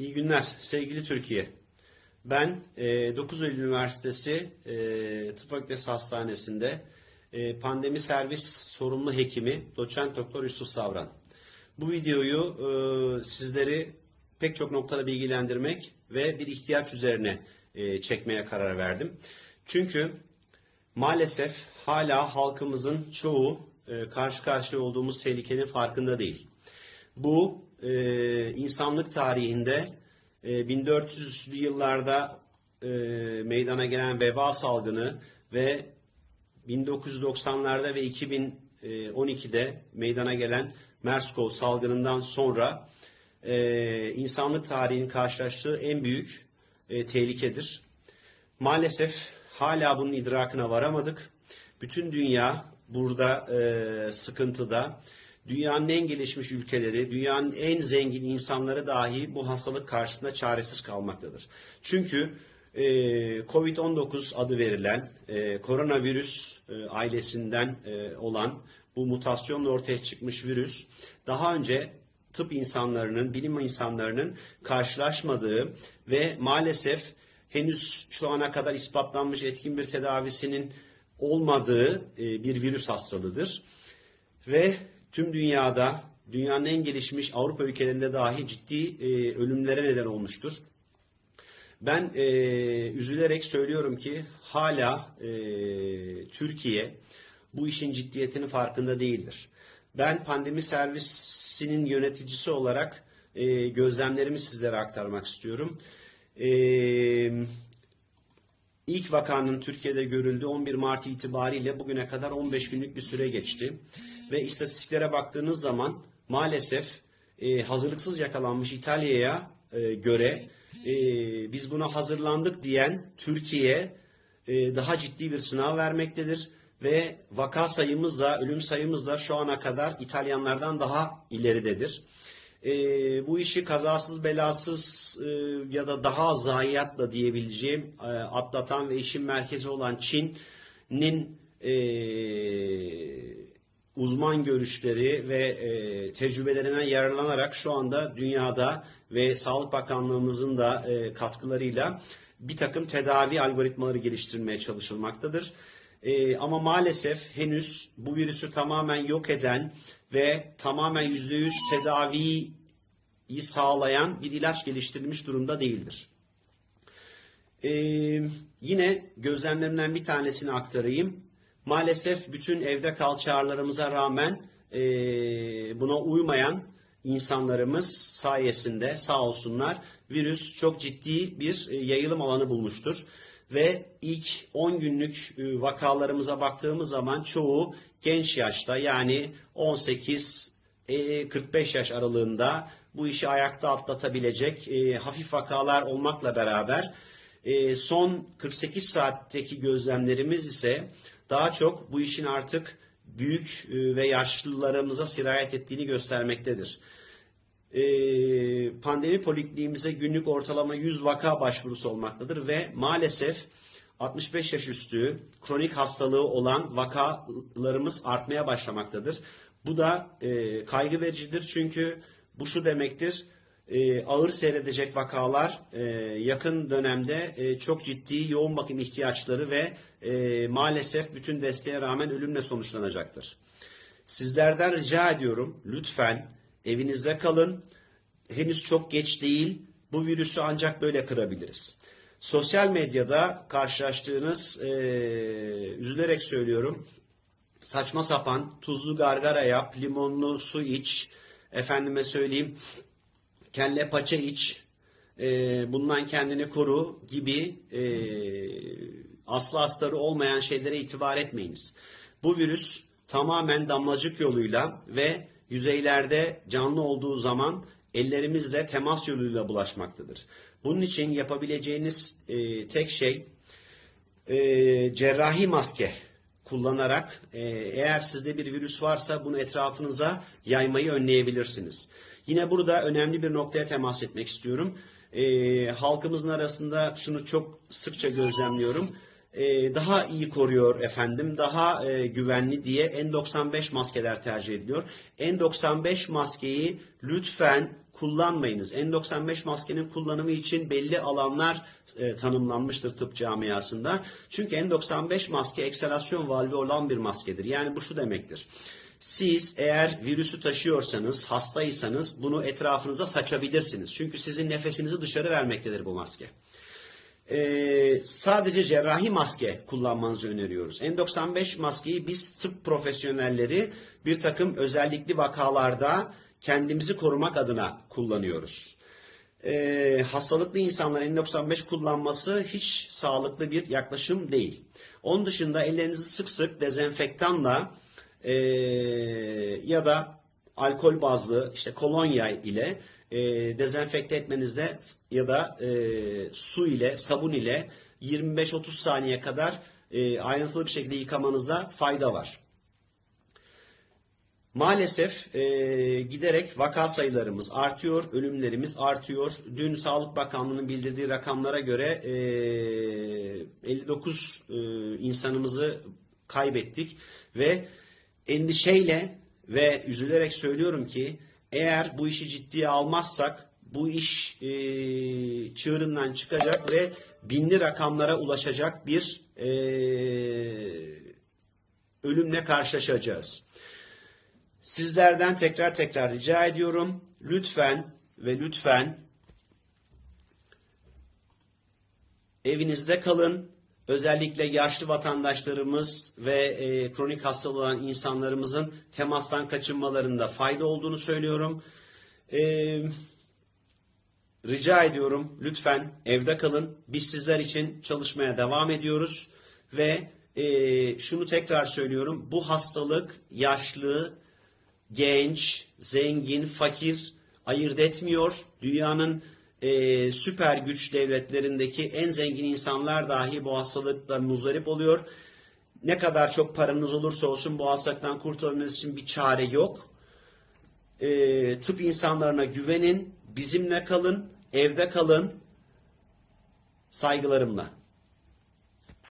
İyi günler sevgili Türkiye. Ben e, 9 Eylül Üniversitesi e, Tıp Fakültesi Hastanesi'nde e, pandemi servis sorumlu hekimi doçent doktor Yusuf Savran. Bu videoyu e, sizleri pek çok noktada bilgilendirmek ve bir ihtiyaç üzerine e, çekmeye karar verdim. Çünkü maalesef hala halkımızın çoğu e, karşı karşıya olduğumuz tehlikenin farkında değil. Bu e, insanlık tarihinde e, 1400'lü yıllarda e, meydana gelen veba salgını ve 1990'larda ve 2012'de meydana gelen MERS-CoV salgınından sonra e, insanlık tarihinin karşılaştığı en büyük e, tehlikedir. Maalesef hala bunun idrakına varamadık. Bütün dünya burada e, sıkıntıda. Dünyanın en gelişmiş ülkeleri, dünyanın en zengin insanları dahi bu hastalık karşısında çaresiz kalmaktadır. Çünkü e, Covid-19 adı verilen e, koronavirüs e, ailesinden e, olan bu mutasyonla ortaya çıkmış virüs daha önce tıp insanlarının, bilim insanlarının karşılaşmadığı ve maalesef henüz şu ana kadar ispatlanmış etkin bir tedavisinin olmadığı e, bir virüs hastalığıdır. Ve tüm dünyada, dünyanın en gelişmiş Avrupa ülkelerinde dahi ciddi e, ölümlere neden olmuştur. Ben e, üzülerek söylüyorum ki hala e, Türkiye bu işin ciddiyetinin farkında değildir. Ben pandemi servisinin yöneticisi olarak e, gözlemlerimi sizlere aktarmak istiyorum. E, ilk vakanın Türkiye'de görüldüğü 11 Mart itibariyle bugüne kadar 15 günlük bir süre geçti. Ve istatistiklere baktığınız zaman maalesef e, hazırlıksız yakalanmış İtalya'ya e, göre e, biz buna hazırlandık diyen Türkiye e, daha ciddi bir sınav vermektedir ve vaka sayımız da ölüm sayımız da şu ana kadar İtalyanlardan daha ileridedir. E, bu işi kazasız belasız e, ya da daha zayiatla diyebileceğim e, atlatan ve işin merkezi olan Çin'in e, uzman görüşleri ve e, tecrübelerinden yararlanarak şu anda dünyada ve Sağlık Bakanlığımızın da e, katkılarıyla bir takım tedavi algoritmaları geliştirmeye çalışılmaktadır. E, ama maalesef henüz bu virüsü tamamen yok eden ve tamamen %100 tedaviyi sağlayan bir ilaç geliştirilmiş durumda değildir. E, yine gözlemlerimden bir tanesini aktarayım. Maalesef bütün evde kal çağrılarımıza rağmen e, buna uymayan insanlarımız sayesinde sağ olsunlar virüs çok ciddi bir e, yayılım alanı bulmuştur. Ve ilk 10 günlük e, vakalarımıza baktığımız zaman çoğu genç yaşta yani 18 e, 45 yaş aralığında bu işi ayakta atlatabilecek e, hafif vakalar olmakla beraber e, son 48 saatteki gözlemlerimiz ise daha çok bu işin artık büyük e, ve yaşlılarımıza sirayet ettiğini göstermektedir. E, pandemi polikliniğimize günlük ortalama 100 vaka başvurusu olmaktadır ve maalesef 65 yaş üstü kronik hastalığı olan vakalarımız artmaya başlamaktadır. Bu da e, kaygı vericidir çünkü bu şu demektir e, ağır seyredecek vakalar e, yakın dönemde e, çok ciddi yoğun bakım ihtiyaçları ve e, maalesef bütün desteğe rağmen ölümle sonuçlanacaktır. Sizlerden rica ediyorum lütfen evinizde kalın. Henüz çok geç değil. Bu virüsü ancak böyle kırabiliriz. Sosyal medyada karşılaştığınız, e, üzülerek söylüyorum, saçma sapan tuzlu gargara yap, limonlu su iç, efendime söyleyeyim, kelle paça iç, e, bundan kendini koru gibi e, aslı astarı olmayan şeylere itibar etmeyiniz. Bu virüs tamamen damlacık yoluyla ve yüzeylerde canlı olduğu zaman ellerimizle temas yoluyla bulaşmaktadır. Bunun için yapabileceğiniz e, tek şey e, cerrahi maske kullanarak e, eğer sizde bir virüs varsa bunu etrafınıza yaymayı önleyebilirsiniz. Yine burada önemli bir noktaya temas etmek istiyorum. E, halkımızın arasında şunu çok sıkça gözlemliyorum. E, daha iyi koruyor efendim, daha e, güvenli diye N95 maskeler tercih ediliyor. N95 maskeyi lütfen kullanmayınız. N95 maskenin kullanımı için belli alanlar e, tanımlanmıştır tıp camiasında. Çünkü N95 maske ekselasyon valvi olan bir maskedir. Yani bu şu demektir. Siz eğer virüsü taşıyorsanız, hastaysanız bunu etrafınıza saçabilirsiniz. Çünkü sizin nefesinizi dışarı vermektedir bu maske. Ee, sadece cerrahi maske kullanmanızı öneriyoruz. N95 maskeyi biz tıp profesyonelleri bir takım özellikli vakalarda kendimizi korumak adına kullanıyoruz. Ee, hastalıklı insanların N95 kullanması hiç sağlıklı bir yaklaşım değil. Onun dışında ellerinizi sık sık dezenfektanla ee, ya da alkol bazlı işte kolonya ile e, dezenfekte etmenizde ya da e, su ile sabun ile 25-30 saniye kadar e, ayrıntılı bir şekilde yıkamanızda fayda var. Maalesef e, giderek vaka sayılarımız artıyor, ölümlerimiz artıyor. Dün Sağlık Bakanlığı'nın bildirdiği rakamlara göre e, 59 e, insanımızı kaybettik ve endişeyle ve üzülerek söylüyorum ki eğer bu işi ciddiye almazsak bu iş e, çığırından çıkacak ve binli rakamlara ulaşacak bir e, ölümle karşılaşacağız. Sizlerden tekrar tekrar rica ediyorum. Lütfen ve lütfen evinizde kalın. Özellikle yaşlı vatandaşlarımız ve e, kronik hastalığı olan insanlarımızın temastan kaçınmalarında fayda olduğunu söylüyorum. E, rica ediyorum lütfen evde kalın. Biz sizler için çalışmaya devam ediyoruz ve e, şunu tekrar söylüyorum. Bu hastalık yaşlı, genç, zengin, fakir ayırt etmiyor. Dünyanın e, süper güç devletlerindeki en zengin insanlar dahi bu hastalıkla muzdarip oluyor. Ne kadar çok paranız olursa olsun bu hastalıktan kurtulabilmeniz için bir çare yok. E, tıp insanlarına güvenin, bizimle kalın, evde kalın. Saygılarımla.